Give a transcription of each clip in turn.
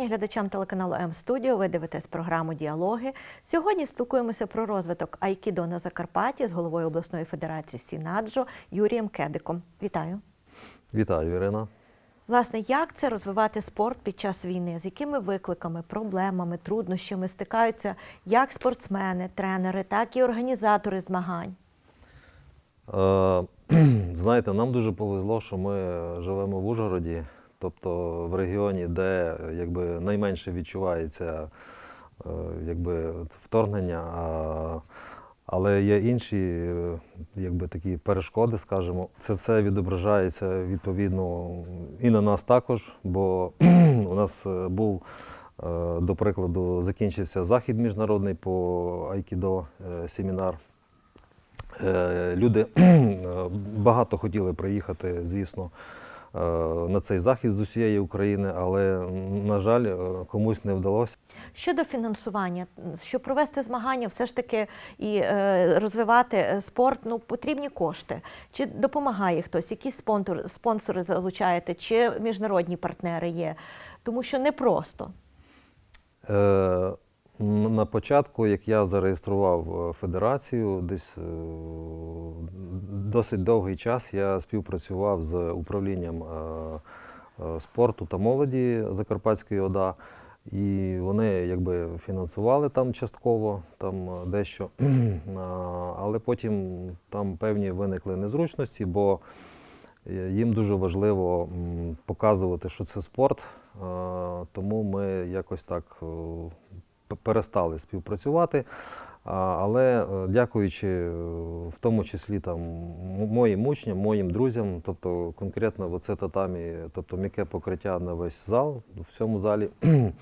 Вітання глядачам телеканалу М Студіо. Ви дивитесь програму Діалоги. Сьогодні спілкуємося про розвиток Айкідо на Закарпатті з головою обласної федерації Сінаджо Юрієм Кедиком. Вітаю. Вітаю, Ірина. Власне, як це розвивати спорт під час війни? З якими викликами, проблемами, труднощами стикаються як спортсмени, тренери, так і організатори змагань? Е, знаєте, нам дуже повезло, що ми живемо в Ужгороді, тобто в регіоні, де якби, найменше відчувається е, якби, вторгнення. А, але є інші е, якби, такі перешкоди, скажімо. Це все відображається відповідно і на нас також, бо у нас е, був, до прикладу, закінчився захід міжнародний по айкідо семінар. Люди багато хотіли приїхати, звісно, на цей захід з усієї України, але, на жаль, е, комусь не вдалося. Щодо фінансування, щоб провести змагання, все ж таки і е, розвивати е, спорт, ну потрібні кошти. Чи допомагає хтось? Якісь спонсор, спонсори залучаєте, чи міжнародні партнери є? Тому що непросто. Е, На початку, як я зареєстрував е, федерацію, десь е, досить довгий час я співпрацював з управлінням е, спорту та молоді Закарпатської ОДА. І вони якби фінансували там частково, там дещо. Але потім там певні виникли незручності, бо їм дуже важливо показувати, що це спорт. Тому ми якось так перестали співпрацювати. Але е, дякуючи е, в тому числі там моїм учням, моїм друзям, тобто конкретно в оце татамі, тобто м'яке покриття на весь зал в цьому залі. е,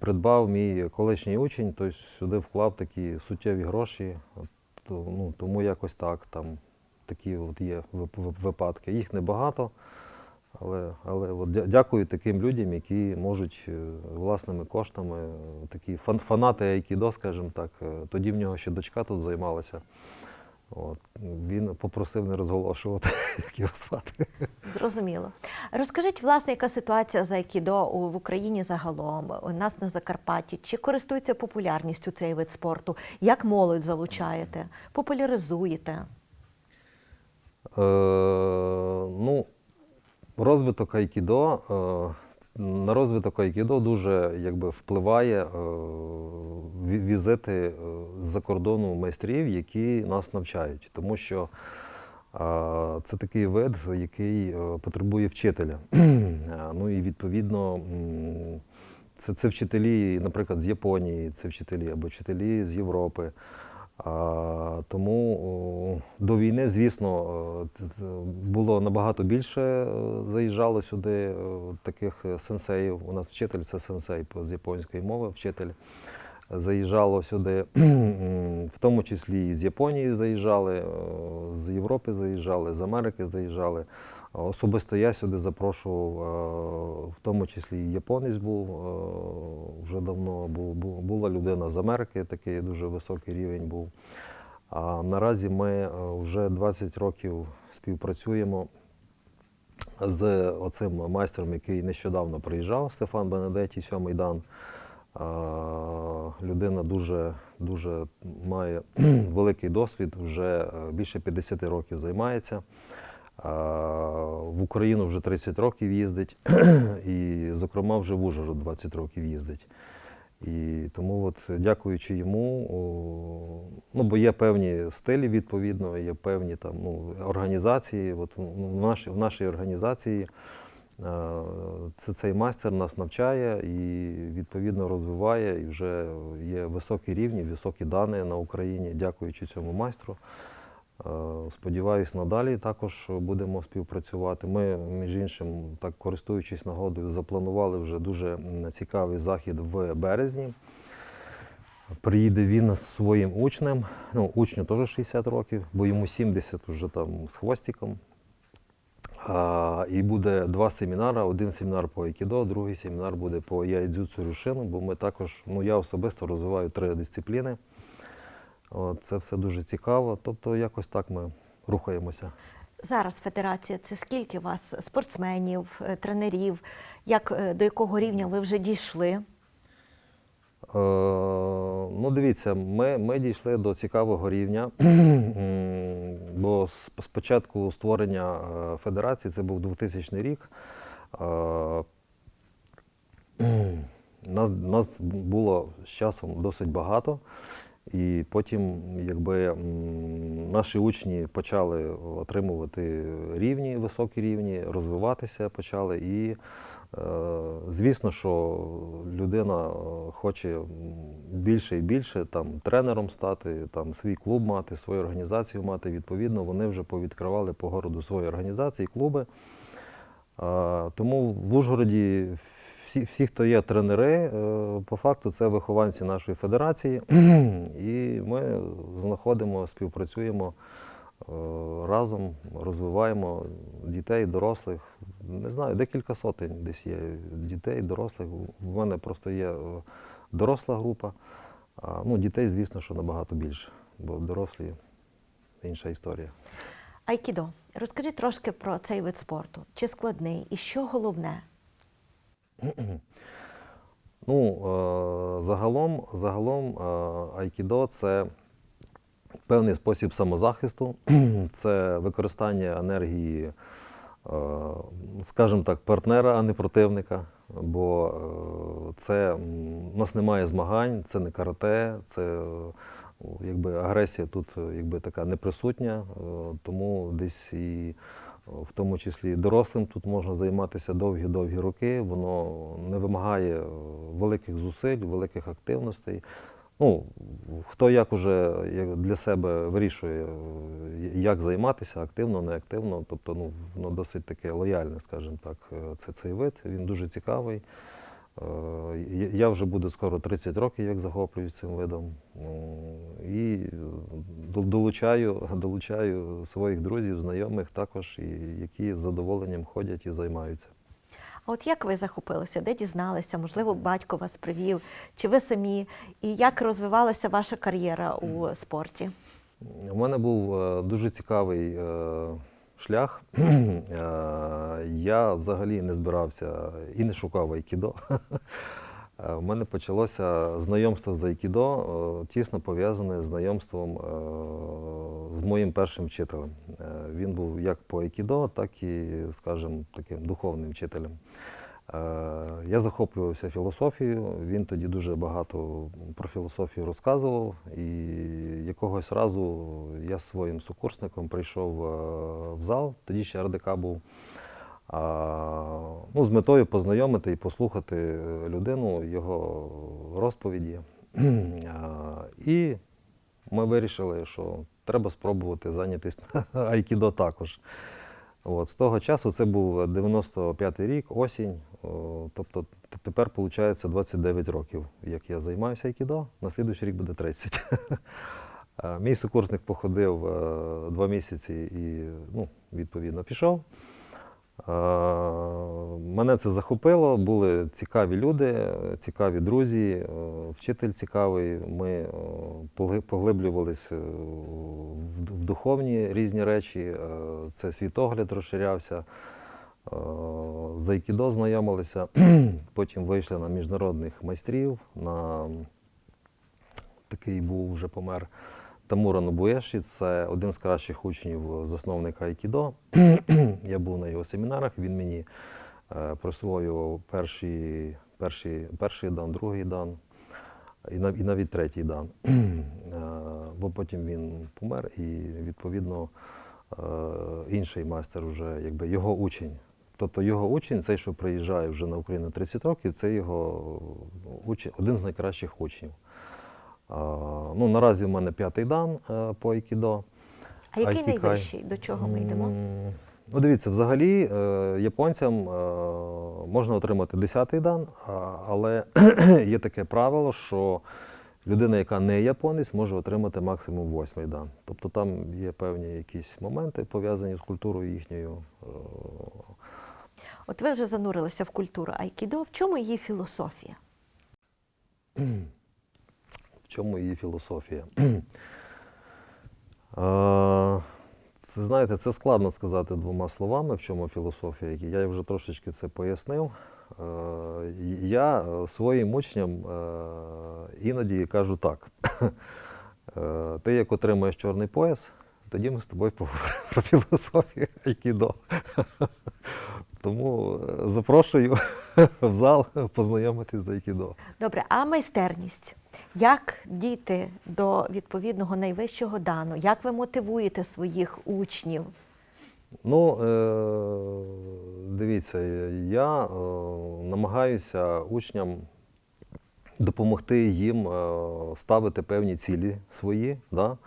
Придбав мій колишній учень, тобто сюди вклав такі суттєві гроші. Ну, тому якось так там такі от є вип- вип- випадки. Їх небагато, але, але от дякую таким людям, які можуть е, власними коштами, е, такі фан- фанати айкідо, скажімо так. е, Тоді в нього ще дочка тут займалася. От, він попросив не розголошувати, як його звати. Зрозуміло. Розкажіть, власне, яка ситуація з айкідо в Україні загалом, у нас на Закарпатті? Чи користується популярністю цей вид спорту? Як молодь залучаєте? Популяризуєте? Е, ну, розвиток айкідо, е, на розвиток айкідо дуже якби, впливає е, візити е, з-за кордону майстрів, які нас навчають. Тому що це такий вид, який потребує вчителя. Ну і відповідно. Це, це вчителі, наприклад, з Японії, це вчителі або вчителі з Європи. А, тому до війни, звісно, було набагато більше е, заїжджало сюди е, таких сенсеїв. У нас вчитель це сенсей з японської мови, вчитель. Заїжджало сюди, в тому числі і з Японії заїжджали, з Європи заїжджали, з Америки заїжджали. Особисто я сюди запрошував, е, в тому числі і японець був е, вже давно, був, була людина з Америки, такий дуже високий рівень був. А наразі ми е, вже 20 років співпрацюємо з оцим майстром, який нещодавно приїжджав, Стефан Бенедетті, сьомий дан. Людина дуже, дуже має великий досвід, вже е, більше 50 років займається. В Україну вже 30 років їздить, і, зокрема, вже в Ужгород 20 років їздить. І тому, от, дякуючи йому, ну, бо є певні стилі, відповідно, є певні там, ну, організації. От, в, нашій, в нашій організації це, цей майстер нас навчає і відповідно розвиває, і вже є високі рівні, високі дані на Україні, дякуючи цьому майстру. Е, Сподіваюсь, надалі також будемо співпрацювати. Ми, між іншим, так користуючись нагодою, запланували вже дуже цікавий захід в березні. Приїде він з своїм учнем. Ну, учню теж 60 років, бо йому 70 вже там з хвостиком. І буде два семінари. Один семінар по айкідо, другий семінар буде по яйдзюцу рюшину, бо ми також, ну я особисто розвиваю три дисципліни. От, це все дуже цікаво. Тобто якось так ми рухаємося. зараз федерація це скільки вас спортсменів, е, тренерів, як, е, до якого рівня ви вже дійшли? Е, Ну, дивіться, ми, ми дійшли до цікавого рівня, бо з- спочатку створення е, федерації, це був 2000 рік. е, Нас, нас було з часом досить багато, і потім, якби наші учні почали отримувати рівні, високі рівні, розвиватися почали. І е, звісно, що людина е, хоче більше і більше там тренером стати, там свій клуб мати, свою організацію мати. Відповідно, вони вже повідкривали по городу свої організації, клуби. Тому в Ужгороді всі, всі, хто є тренери, е, по факту це вихованці нашої федерації, і ми знаходимо, співпрацюємо е, разом, розвиваємо дітей, дорослих. Не знаю, декілька сотень десь є дітей, дорослих. У мене просто є е, доросла група. А, ну, дітей, звісно, що набагато більше, бо дорослі інша історія. Айкідо. Розкажи трошки про цей вид спорту. Чи складний і що головне? Ну, е, загалом, загалом е, айкідо це певний спосіб самозахисту, це використання енергії, е, скажімо так, партнера, а не противника. Бо це у нас немає змагань, це не карате, це якби агресія тут якби така неприсутня, тому десь і в тому числі дорослим тут можна займатися довгі-довгі роки. Воно не вимагає е, великих зусиль, великих активностей. Ну, хто як уже для себе вирішує, е, як займатися активно, неактивно. Тобто, ну, воно досить таке лояльне, скажімо так, е, це цей вид. Він дуже цікавий. Я- Я вже буду скоро 30 років, як захоплююсь цим видом. І е, долучаю, долучаю своїх друзів, знайомих також, і які з задоволенням ходять і займаються. А от як ви захопилися, де дізналися? Можливо, батько вас привів, чи ви самі? І як розвивалася ваша кар'єра у спорті? У мене був е, дуже цікавий е, шлях. Я взагалі не збирався і не шукав айкідо. Е, У мене почалося знайомство з айкідо, е, тісно пов'язане з знайомством е, з моїм першим вчителем. Він був як по айкідо, так і, скажімо, таким духовним вчителем. Я захоплювався філософією. Він тоді дуже багато про філософію розказував. І якогось разу я з своїм сукурсником прийшов в зал, тоді ще РДК був. Ну, з метою познайомити і послухати людину, його розповіді. І ми вирішили, що треба спробувати зайнятися айкідо також. От, з того часу це був 95-й рік, осінь. Тобто тепер виходить 29 років, як я займаюся айкідо, на слідуючий рік буде 30. Мій сукурсник походив е, два місяці і ну, відповідно пішов. Е, Мене це захопило, були цікаві люди, цікаві друзі, е, вчитель цікавий. Ми е, поглиблювалися в духовні різні речі, це світогляд розширявся. Е, З айкідо знайомилися, потім вийшли на міжнародних майстрів, на такий був вже помер Тамура Нобуеші, це один з кращих учнів засновника Айкідо. Я був на його семінарах, він мені е, присвоював перший, перший, перший дан, другий дан і, нав- і навіть третій дан. Е, Бо потім він помер і, відповідно, е, інший майстер, вже, якби його учень. Тобто його учень, цей, що приїжджає вже на Україну 30 років, це його учень, один з найкращих учнів. Ну, наразі в мене п'ятий дан е, по айкідо. А який Айкікай. найвищий? До чого ми йдемо? Ну, дивіться, взагалі е, японцям е, можна отримати 10-й дан, але є таке правило, що людина, яка не японець, може отримати максимум 8-й дан. Тобто там є певні якісь моменти пов'язані з культурою їхньою. От ви вже занурилися в культуру айкідо. В чому її філософія? Чому її філософія? Це знаєте, це складно сказати двома словами, в чому філософія. Я вже трошечки це пояснив. Я своїм учням іноді кажу так: ти як отримаєш чорний пояс, тоді ми з тобою поговоримо про філософію айкідо. Тому е, запрошую в зал познайомитись з айкідо. Добре, а майстерність? Як дійти до відповідного найвищого дану? Як ви мотивуєте своїх учнів? Ну, е, дивіться, я е, намагаюся учням допомогти їм е, ставити певні цілі свої. Да?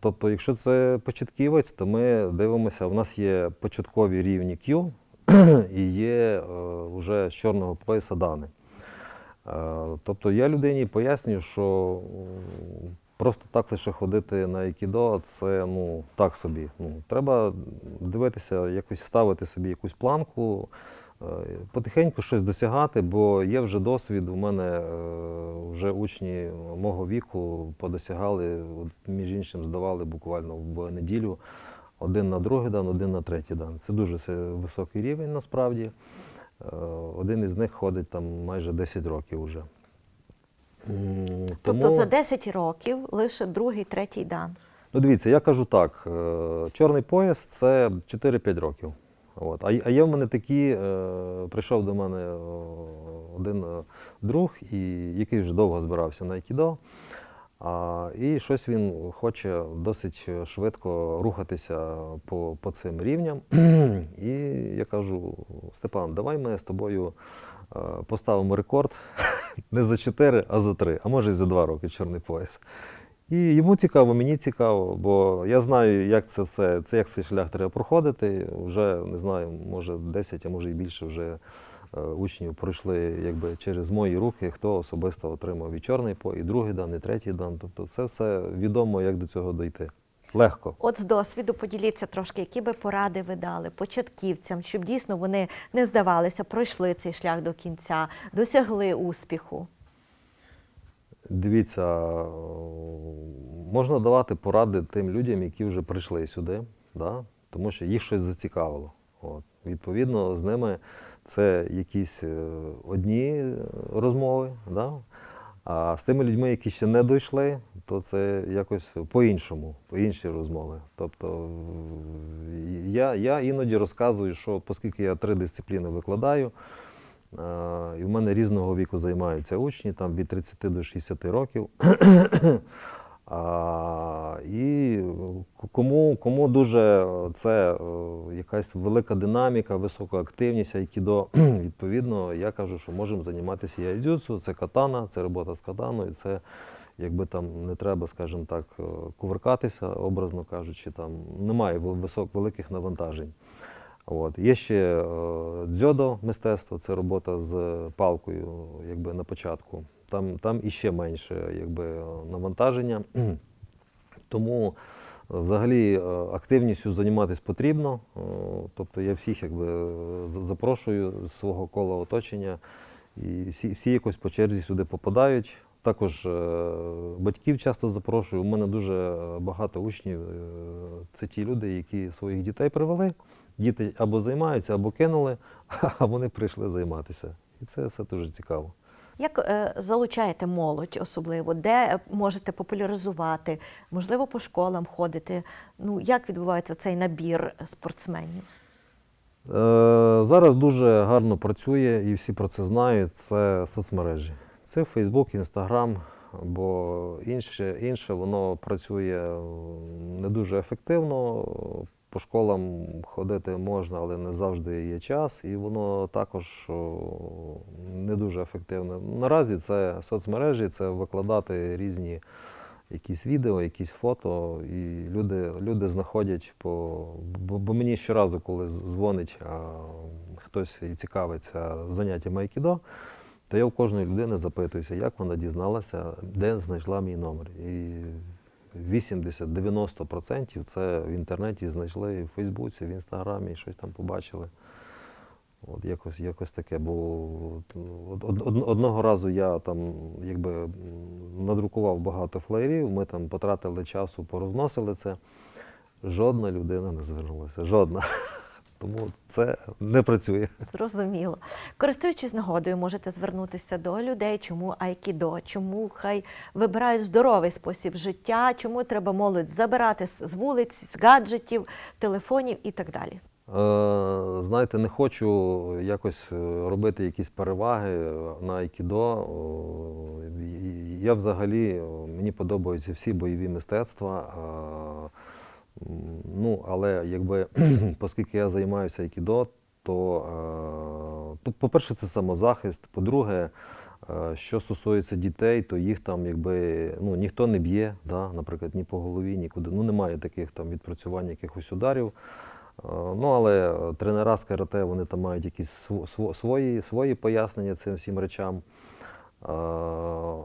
Тобто, якщо це початківець, то ми дивимося, в нас є початкові рівні Q і є вже з чорного пояса дани. Е, Тобто я людині пояснюю, що просто так лише ходити на айкідо це ну так собі. Ну, треба дивитися, якось ставити собі якусь планку, е, потихеньку щось досягати, бо є вже досвід. У мене е, вже учні мого віку подосягали, між іншим, здавали буквально в неділю один на другий дан, один на третій дан. Це дуже високий рівень насправді. Е, Один із них ходить там майже 10 років вже. М, Тобто за 10 років лише другий, третій дан. Ну, дивіться, я кажу так: е, чорний пояс це 4-5 років. От. А, є в мене такі, е, прийшов до мене один друг, і, який вже довго збирався на айкідо. А, і щось він хоче досить швидко рухатися по, по цим рівням. І я кажу: Степан, давай ми з тобою е, поставимо рекорд не за 4, а за 3, а може і за 2 роки чорний пояс. І йому цікаво, мені цікаво, бо я знаю, як це все, це як цей шлях треба проходити. Вже не знаю, може 10, а може і більше вже учнів пройшли якби через мої руки, хто особисто отримав і чорний по, і другий дан, і третій дан. Тобто це все відомо, як до цього дойти. Легко. От з досвіду поділіться трошки, які би поради ви дали початківцям, щоб дійсно вони не здавалися, пройшли цей шлях до кінця, досягли успіху. Дивіться, е, можна давати поради тим людям, які вже прийшли сюди, да? тому що їх щось зацікавило. От. Відповідно, з ними це якісь е, одні е, розмови. Да? А з тими людьми, які ще не дійшли, то це якось по-іншому, по інші розмови. Тобто я, я іноді розказую, що оскільки я три дисципліни викладаю, Е, І в мене різного віку займаються учні, там від 30 до 60 років. А, І кому, кому дуже це е, якась велика динаміка, висока активність айкідо, відповідно, я кажу, що можемо займатися і це катана, це робота з катаною, це якби там не треба, скажімо так, е, кувыркатися, образно кажучи, там немає висок, великих навантажень. От. Є ще е, дзьодо мистецтво, це робота з палкою, якби на початку. Там, там іще менше якби, е, навантаження. Тому е, взагалі е, активністю займатися потрібно. Тобто я всіх якби, запрошую з свого кола оточення, і всі, всі якось по черзі сюди попадають. Також батьків часто запрошую. У мене дуже багато учнів. Це ті люди, які своїх дітей привели. Діти або займаються, або кинули, а вони прийшли займатися. І це все дуже цікаво. Як е, залучаєте молодь особливо, де е, можете популяризувати, можливо, по школам ходити? Ну, як відбувається цей набір спортсменів? Е, Зараз дуже гарно працює і всі про це знають. Це соцмережі. Це Facebook, Instagram, бо інше, інше воно працює не дуже ефективно. По школам ходити можна, але не завжди є час, і воно також не дуже ефективне. Наразі це соцмережі, це викладати різні якісь відео, якісь фото, і люди, люди знаходять по. Бо, мені щоразу, коли дзвонить хтось і цікавиться заняттям айкідо, то я у кожної людини запитуюся, як вона дізналася, де знайшла мій номер. І 80-90% це в інтернеті знайшли, в Фейсбуці, в Інстаграмі, щось там побачили. От якось, якось таке. Бо од- одного разу я там якби надрукував багато флеєрів, ми там потратили часу, порозносили це. жодна людина не звернулася. Жодна. Тому це не працює. Зрозуміло. Користуючись нагодою, можете звернутися до людей, чому айкідо, чому хай вибирають здоровий спосіб життя, чому треба молодь забирати з вулиць, з гаджетів, телефонів і так далі. Е, знаєте, не хочу якось е, робити якісь переваги на айкідо. Я взагалі мені подобаються всі бойові мистецтва. Ну, але якби, оскільки я займаюся айкідо, то, е, то по-перше, це самозахист. По-друге, е, що стосується дітей, то їх там якби ну, ніхто не б'є, да, наприклад, ні по голові, нікуди. Ну, немає таких там відпрацювань, якихось ударів. Е, Ну, але тренера з карате вони там мають якісь св- св- свої, свої пояснення цим всім речам. Е,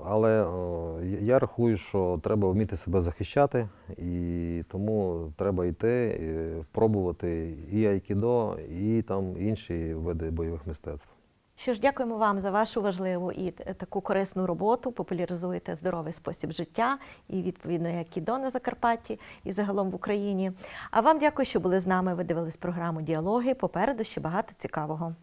Але е, я- рахую, що треба вміти себе захищати, і тому треба йти, пробувати і айкідо, і там інші види бойових мистецтв. Що ж, дякуємо вам за вашу важливу і таку корисну роботу. Популяризуєте здоровий спосіб життя і відповідно як і до на Закарпатті, і загалом в Україні. А вам дякую, що були з нами. Ви дивились програму Діалоги. Попереду ще багато цікавого.